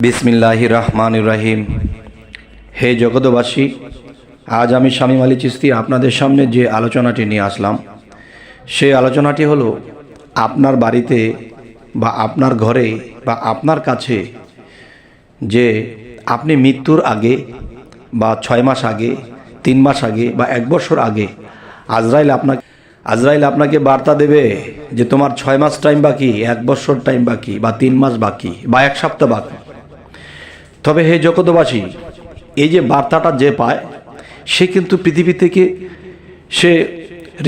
বিসমিল্লাহ রহমান রাহিম। হে জগতবাসী আজ আমি স্বামী আলী চিস্তি আপনাদের সামনে যে আলোচনাটি নিয়ে আসলাম, সেই আলোচনাটি হলো আপনার বাড়িতে বা আপনার ঘরে বা আপনার কাছে যে আপনি মৃত্যুর আগে বা ছয় মাস আগে, তিন মাস আগে বা এক বছর আগে আজরাইল আপনাকে আজরাইল আপনাকে বার্তা দেবে যে তোমার ছয় মাস টাইম বাকি, এক বছর টাইম বাকি বা তিন মাস বাকি বা এক সপ্তাহ বাকি। তবে হে জগতবাসী এই যে বার্তাটা যে পায়, সে কিন্তু পৃথিবী থেকে সে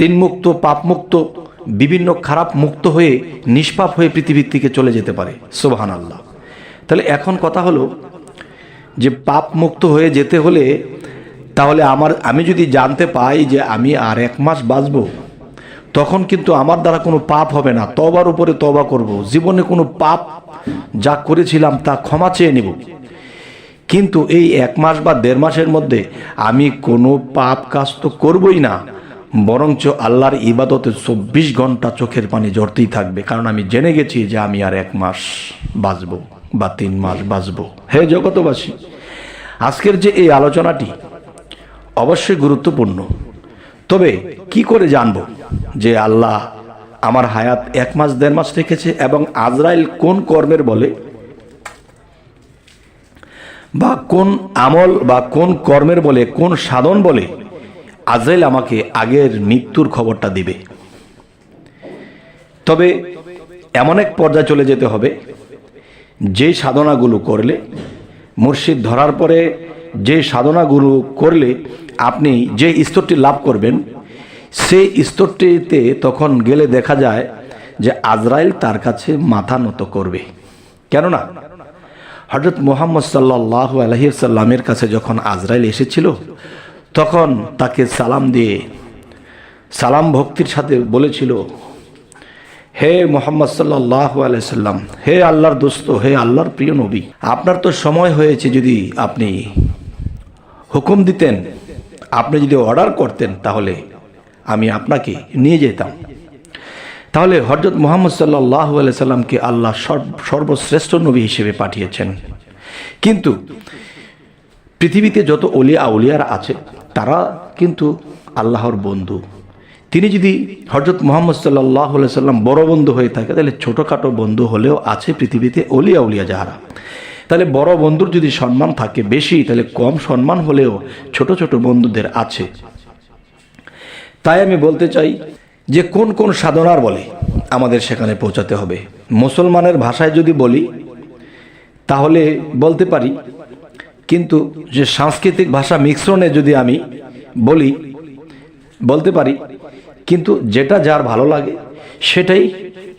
ঋণমুক্ত, পাপমুক্ত, বিভিন্ন খারাপ মুক্ত হয়ে, নিষ্পাপ হয়ে পৃথিবীর থেকে চলে যেতে পারে। সোবাহান আল্লাহ তাহলে এখন কথা হলো যে পাপ মুক্ত হয়ে যেতে হলে তাহলে আমার, আমি যদি জানতে পাই যে আমি আর এক মাস বাঁচবো, তখন কিন্তু আমার দ্বারা কোনো পাপ হবে না। তবার উপরে তবা করব। জীবনে কোনো পাপ যা করেছিলাম তা ক্ষমা চেয়ে নেব। কিন্তু এই এক মাস বা দেড় মাসের মধ্যে আমি কোনো পাপ কাজ তো করবই না, বরঞ্চ আল্লাহর ইবাদতে চব্বিশ ঘণ্টা চোখের পানি জড়তেই থাকবে। কারণ আমি জেনে গেছি যে আমি আর এক মাস বাঁচব বা তিন মাস বাঁচব। হে জগতবাসী আজকের যে এই আলোচনাটি অবশ্যই গুরুত্বপূর্ণ। তবে কি করে জানব যে আল্লাহ আমার হায়াত এক মাস, দেড় মাস রেখেছে এবং আজরাইল কোন কর্মের বলে? বা কোন আমল বা কোন কর্মের বলে, কোন সাধন বলে, আজরাইল আমাকে আগের মৃত্যুর খবরটা দিবে। তবে এমন এক পর্যায়ে চলে যেতে হবে, যে সাধনাগুলো করলে, মুর্শিদ ধরার পরে যে সাধনাগুলো করলে আপনি যে স্তরটি লাভ করবেন, সেই স্তরটিতে তখন গেলে দেখা যায় যে আজরাইল তার কাছে মাথা নত করবে। কেননা হজরত মোহাম্মদ সাল্লাহ আলহিসাল্লামের কাছে যখন আজরাইল এসেছিল, তখন তাকে সালাম দিয়ে, সালাম ভক্তির সাথে বলেছিল, হে মোহাম্মদ সাল্লাহ আলাইসাল্লাম হে আল্লাহর দোস্ত, হে আল্লাহর প্রিয় নবী, আপনার তো সময় হয়েছে যদি আপনি হুকুম দিতেন, আপনি যদি অর্ডার করতেন, তাহলে আমি আপনাকে নিয়ে যেতাম। তাহলে হজরত মোহাম্মদ সাল্লাহ সাল্লামকে আল্লাহ সর্বশ্রেষ্ঠ নবী হিসেবে পাঠিয়েছেন। কিন্তু পৃথিবীতে যত অলিয়া আউলিয়ার আছে, তারা কিন্তু আল্লাহর বন্ধু। তিনি যদি হজরত মোহাম্মদ সাল্লাহ সাল্লাম বড় বন্ধু হয়ে থাকে, তাহলে ছোটোখাটো বন্ধু হলেও আছে পৃথিবীতে অলিয়া উলিয়া যাহারা। তাহলে বড় বন্ধুর যদি সম্মান থাকে বেশি, তাহলে কম সম্মান হলেও ছোট ছোট বন্ধুদের আছে। তাই আমি বলতে চাই যে কোন কোন সাধনার বলে আমাদের সেখানে পৌঁছাতে হবে। মুসলমানের ভাষায় যদি বলি, তাহলে বলতে পারি, কিন্তু যে সাংস্কৃতিক ভাষা মিশ্রণে যদি আমি বলি, বলতে পারি, কিন্তু যেটা যার ভালো লাগে, সেটাই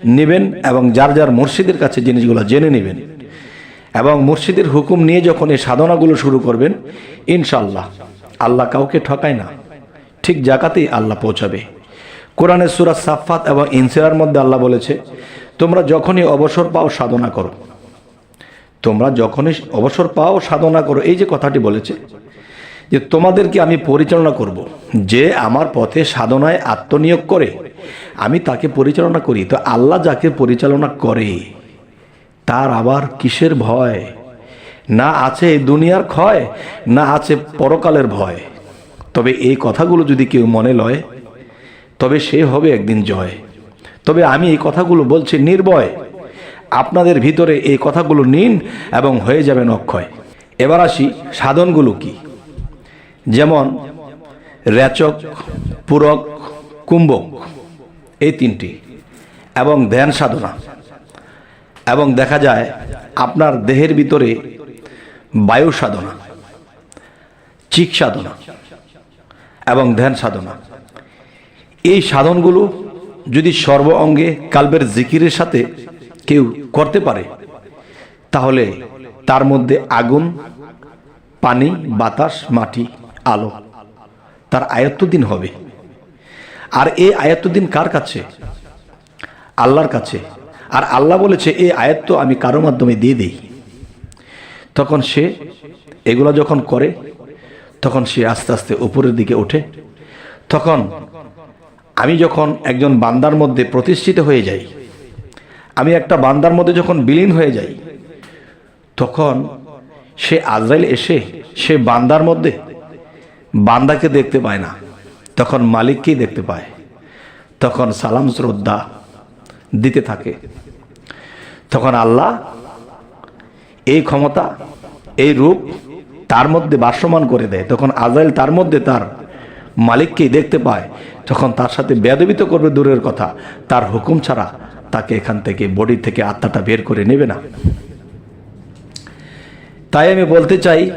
নেবেন এবং যার যার মুর্শিদের কাছে জিনিসগুলো জেনে নেবেন। এবং মুর্শিদের হুকুম নিয়ে যখন এই সাধনাগুলো শুরু করবেন ইনশাল্লাহ আল্লাহ কাউকে ঠকায় না। ঠিক জায়গাতেই আল্লাহ পৌঁছাবে। কোরআনের সুরা সাফাত এবং ইনসিরার মধ্যে আল্লাহ বলেছে, তোমরা যখনই অবসর পাও সাধনা করো। তোমরা যখনই অবসর পাও সাধনা করো। এই যে কথাটি বলেছে যে, তোমাদেরকে আমি পরিচালনা করব। যে আমার পথে সাধনায় আত্মনিয়োগ করে, আমি তাকে পরিচালনা করি। তো আল্লাহ যাকে পরিচালনা করে, তার আবার কিসের ভয়? না আছে দুনিয়ার ক্ষয়, না আছে পরকালের ভয়। তবে এই কথাগুলো যদি কেউ মনে লয় তবে সে হবে একদিন জয়। তবে আমি এই কথাগুলো বলছি নির্ভয়। আপনাদের ভিতরে এই কথাগুলো নিন এবং হয়ে যাবেন অক্ষয় এবার আসি সাধনগুলো কি? যেমন রেচক পূরক, কুম্ভক, এই তিনটি। এবং ধ্যান সাধনা। এবং দেখা যায় আপনার দেহের ভিতরে বায়ু সাধনা, চিক সাধনা এবং ধ্যান সাধনা। এই সাধনগুলো যদি সর্ব অঙ্গে কালবের জিকিরের সাথে কেউ করতে পারে, তাহলে তার মধ্যে আগুন, পানি, বাতাস, মাটি, আলো, তার আয়ত্তদিন হবে। আর এই আয়ত্তদিন কার কাছে? আল্লাহর কাছে। আর আল্লাহ বলেছে, এই আয়ত্ত আমি কারও মাধ্যমে দিয়ে দিই। তখন সে এগুলো যখন করে, তখন সে আস্তে আস্তে উপরের দিকে ওঠে। তখন আমি যখন একজন বান্দার মধ্যে প্রতিষ্ঠিত হয়ে যাই, আমি একটা বান্দার মধ্যে যখন বিলীন হয়ে যাই, তখন সে আজরাইল এসে সে বান্দার মধ্যে বান্দাকে দেখতে পায় না। তখন মালিককেই দেখতে পায়। তখন সালাম শ্রদ্ধা দিতে থাকে। তখন আল্লাহ এই ক্ষমতা, এই রূপ তার মধ্যে বাসমান করে দেয়। তখন আজরাইল তার মধ্যে তার মালিককেই দেখতে পায়। তখন তার সাথে বেদবিত করবে দূরের কথা, তার হুকুম ছাড়া তাকে এখান থেকে বডি থেকে আত্মাটা বের করে নেবে না। তাই আমি বলতে চাই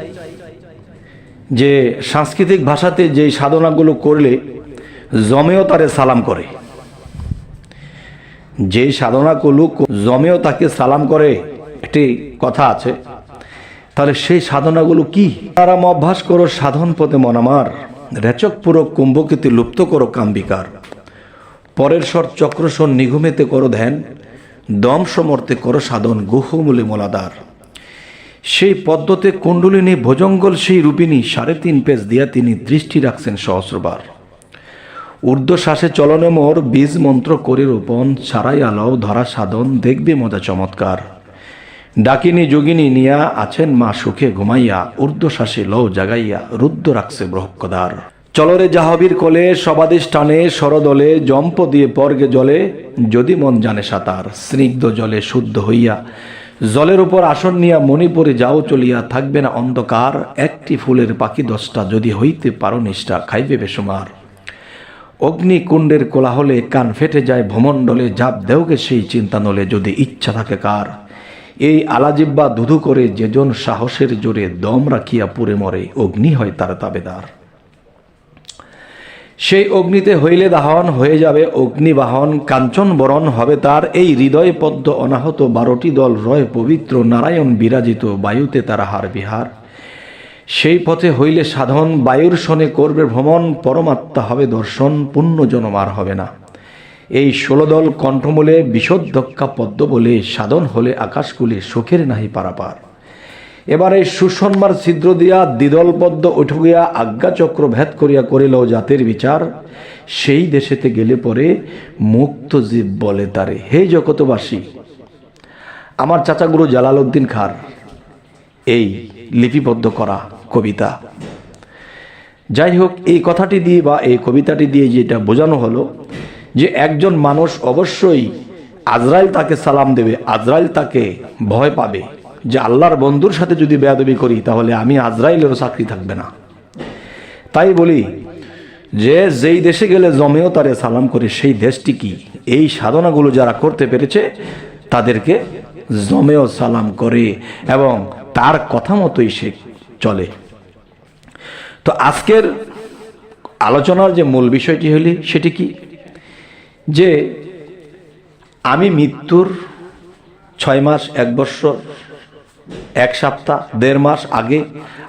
যে সাংস্কৃতিক ভাষাতে যে সাধনাগুলো করলে জমেও তারে সালাম করে। যে সাধনাগুলো জমেও তাকে সালাম করে, একটি কথা আছে, তাহলে সেই সাধনাগুলো কি? তারা অভ্যাস করো সাধন পথে মন আমার। রেচক পুরো কুম্ভকীতে লুপ্ত করো কাম্বিকার। পরের স্বর চক্রস্বর নিঘুমেতে করো ধ্যান, দম সমর্থে করো সাধন গুহমূলে মোলাদার। সেই পদ্মতে কুণ্ডলিনী ভোজঙ্গল, সেই রূপিণী সাড়ে তিন পেজ দিয়া তিনি দৃষ্টি রাখছেন সহস্রবার। ঊর্ধ্বশ্বাসে চলনে মোর, বীজ মন্ত্র করে রোপণ ছাড়াই আলো ধরা সাধন, দেখবে মজা চমৎকার। ডাকিনী যোগিনী নিয়া আছেন মা সুখে ঘুমাইয়া, ঊর্ধ্বশ্বাসে লও জাগাইয়া রুদ্র রাখছে ব্রহ্মদার চলরে জাহাবীর কোলে, সবাদিশ টানে সরদলে জম্প দিয়ে পর্গে জলে, যদি মন জানে সাঁতার, স্নিগ্ধ জলে শুদ্ধ হইয়া, জলের উপর আসন নিয়া মণিপুরে যাও চলিয়া, থাকবে না অন্ধকার, একটি ফুলের পাখি দশটা যদি হইতে পারো নিষ্ঠা, খাইবে বেসুমার। অগ্নিকুণ্ডের কোলাহলে কান ফেটে যায়, ভ্রমণ্ডলে জাপ দেওকে সেই চিন্তা নলে যদি ইচ্ছা থাকে কার। এই আলাজিব্বা ধুধু করে যেজন সাহসের জোরে দম রাখিয়া পুরে মরে, অগ্নি হয় তার তাবেদার। সেই অগ্নিতে হইলে দাহন হয়ে যাবে, অগ্নিবাহন কাঞ্চন বরণ হবে তার। এই হৃদয় পদ্ম অনাহত বারোটি দল রয় পবিত্র নারায়ণ বিরাজিত, বায়ুতে তারা হার বিহার। সেই পথে হইলে সাধন, বায়ুর সনে করবে ভ্রমণ, পরমাত্মা হবে দর্শন, পুণ্য জনমার হবে না। এই ষোলদল কণ্ঠমূলে বিষোদ্ধক্ষা পদ্ম বলে সাধন হলে আকাশকুলে সুখের নাহি পারাপার। এবার এই সুসন্মার ছিদ্র দিয়া দ্বিদল পদ্ম উঠে গিয়া আজ্ঞাচক্র ভেদ করিয়া করিল জাতের বিচার। সেই দেশেতে গেলে পরে মুক্ত জীব বলে তারে। হে জগতবাসী আমার চাচাগুরু জালাল উদ্দিন খার, এই লিপিবদ্ধ করা কবিতা। যাই হোক, এই কথাটি দিয়ে বা এই কবিতাটি দিয়ে যেটা বোঝানো হলো যে একজন মানুষ অবশ্যই আজরাইল তাকে সালাম দেবে, আজরাইল তাকে ভয় পাবে যে আল্লাহর বন্ধুর সাথে যদি বেয়াদবি করি, তাহলে আমি আজরাইলেরও চাকরি থাকবে না। তাই বলি যে যেই দেশে গেলে জমেও তারে সালাম করে, সেই দেশটি কি? এই সাধনাগুলো যারা করতে পেরেছে, তাদেরকে জমেও সালাম করে এবং তার কথা মতোই সে চলে। তো আজকের আলোচনার যে মূল বিষয়টি হলি সেটি কি? যে আমি মৃত্যুর ছয় মাস, এক বৎসর এক সপ্তাহ, দেড় মাস আগে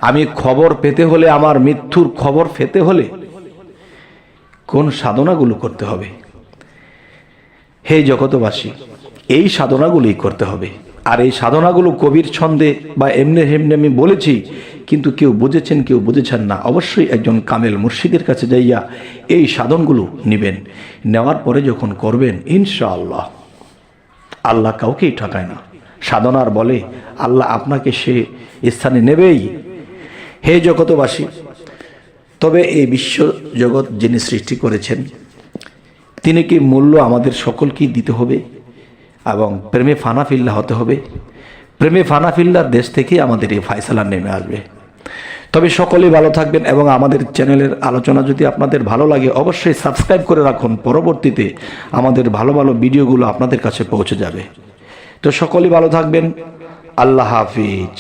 আমি খবর পেতে হলে, আমার মৃত্যুর খবর পেতে হলে কোন সাধনাগুলো করতে হবে? হে জগতবাসী এই সাধনাগুলোই করতে হবে। আর এই সাধনাগুলো কবির ছন্দে বা এমনি হেমনি আমি বলেছি কিন্তু কেউ বুঝেছেন কেউ বুঝেছেন না। অবশ্যই একজন কামেল মুর্শিদের কাছে যাইয়া এই সাধনগুলো নেবেন। নেওয়ার পরে যখন করবেন, ইনশাআল্লাহ। আল্লাহ কাউকেই ঠকায় না। সাধনার বলে আল্লাহ আপনাকে সে স্থানে নেবেই। হে জগতবাসী তবে এই বিশ্ব জগৎ যিনি সৃষ্টি করেছেন, তিনি কি মূল্য আমাদের সকলকেই দিতে হবে এবং প্রেমে ফানাফিল্লা হতে হবে? প্রেমে ফানাফিল্লার দেশ থেকে আমাদের এই ফায়সালা নেমে আসবে। তবে সকলেই ভালো থাকবেন এবং আমাদের চ্যানেলের আলোচনা যদি আপনাদের ভালো লাগে, অবশ্যই সাবস্ক্রাইব করে রাখুন। পরবর্তীতে আমাদের ভালো ভালো ভিডিওগুলো আপনাদের কাছে পৌঁছে যাবে। তো সকলেই ভালো থাকবেন। আল্লাহ হাফিজ।